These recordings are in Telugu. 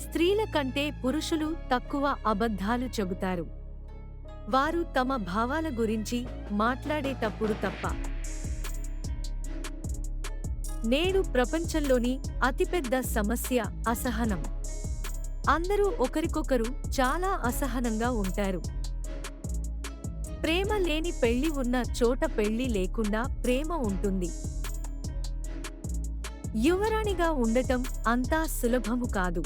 స్త్రీల కంటే పురుషులు తక్కువ అబద్ధాలు చెబుతారు. వారు తమ భావాల గురించి మాట్లాడేటప్పుడు తప్ప. నేడు ప్రపంచంలోని అతిపెద్ద సమస్య అసహనం. అందరూ ఒకరికొకరు చాలా అసహనంగా ఉంటారు. ప్రేమ లేని పెళ్ళి ఉన్న చోట పెళ్ళి లేకుండా ప్రేమ ఉంటుంది. యువరాణిగా ఉండటం అంతా సులభము కాదు.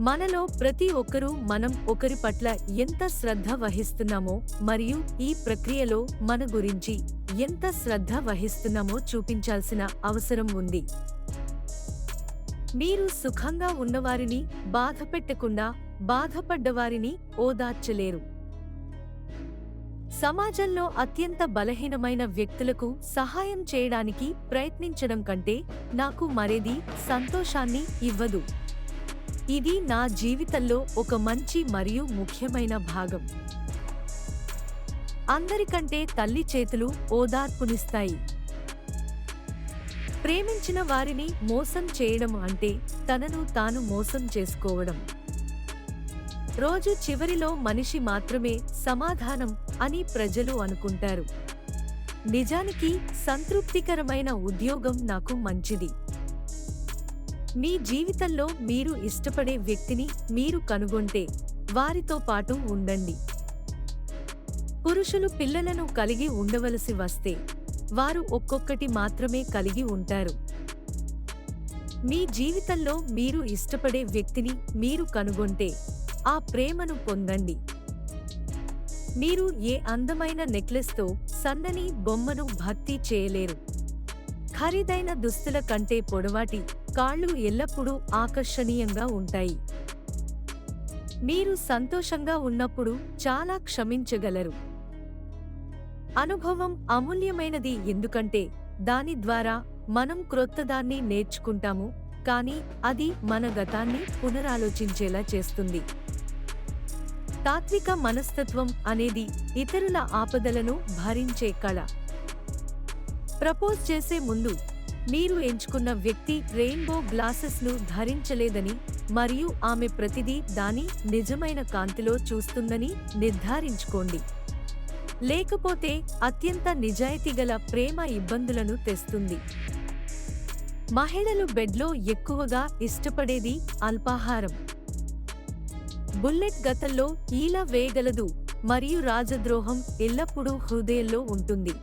మనలో ప్రతి ఒక్కరూ మనం ఒకరి పట్ల ఎంత శ్రద్ధ వహిస్తున్నామో మరియు ఈ ప్రక్రియలో మన గురించి ఎంత శ్రద్ధ వహిస్తున్నామో చూపించాల్సిన అవసరం ఉంది. మీరు సుఖంగా ఉన్నవారిని బాధపెట్టకుండా బాధపడ్డవారిని ఓదార్చలేరు. సమాజంలో అత్యంత బలహీనమైన వ్యక్తులకు సహాయం చేయడానికి ప్రయత్నించడం కంటే నాకు మరేది సంతోషాన్ని ఇవ్వదు. ఇది నా జీవితంలో ఒక మంచి మరియు ముఖ్యమైన భాగం. అందరికంటే తల్లి చేతులు ఓదార్పునిస్తాయి. ప్రేమించిన వారిని మోసం చేయడం అంటే తనను తాను మోసం చేసుకోవడం. రోజు చివరిలో మనిషి మాత్రమే సమాధానం అని ప్రజలు అనుకుంటారు. నిజానికి సంతృప్తికరమైన ఉద్యోగం నాకు మంచిది. మీ జీవితంలో మీరు ఇష్టపడే వ్యక్తిని మీరు కనుగొంటే వారితో పాటు ఉండండి. పురుషులు పిల్లలను కలిగి ఉండవలసి వస్తే వారు ఒక్కొక్కటి మాత్రమే కలిగి ఉంటారు. మీ జీవితంలో మీరు ఇష్టపడే వ్యక్తిని మీరు కనుగొంటే ఆ ప్రేమను పొందండి. మీరు ఏ అందమైన నెక్లెస్తో సన్నని బొమ్మను భర్తీ చేయలేరు. ఖరీదైన దుస్తుల కంటే పొడవాటి కాళ్ళు ఎల్లప్పుడూ ఆకర్షణీయంగా ఉంటాయి. మీరు సంతోషంగా ఉన్నప్పుడు చాలా క్షమించగలరు. అనుభవం అమూల్యమైనది ఎందుకంటే దాని ద్వారా మనం క్రొత్తదాన్ని నేర్చుకుంటాము కానీ అది మన గతాన్ని పునరాలోచించేలా చేస్తుంది. తాత్విక మనస్తత్వం అనేది ఇతరుల ఆపదలను భరించే కళ. ప్రపోజ్ చేసే ముందు మీరు ఎంచుకున్న వ్యక్తి రెయిన్బో గ్లాసెస్ను ధరించలేదని మరియు ఆమె ప్రతిదీ దాని నిజమైన కాంతిలో చూస్తుందని నిర్ధారించుకోండి. లేకపోతే అత్యంత నిజాయితీగల ప్రేమ ఇబ్బందులను తెస్తుంది. మహిళలు బెడ్లో ఎక్కువగా ఇష్టపడేది అల్పాహారం. బుల్లెట్ గతంలో ఈల వేయగలదు మరియు రాజద్రోహం ఎల్లప్పుడూ హృదయంలో ఉంటుంది.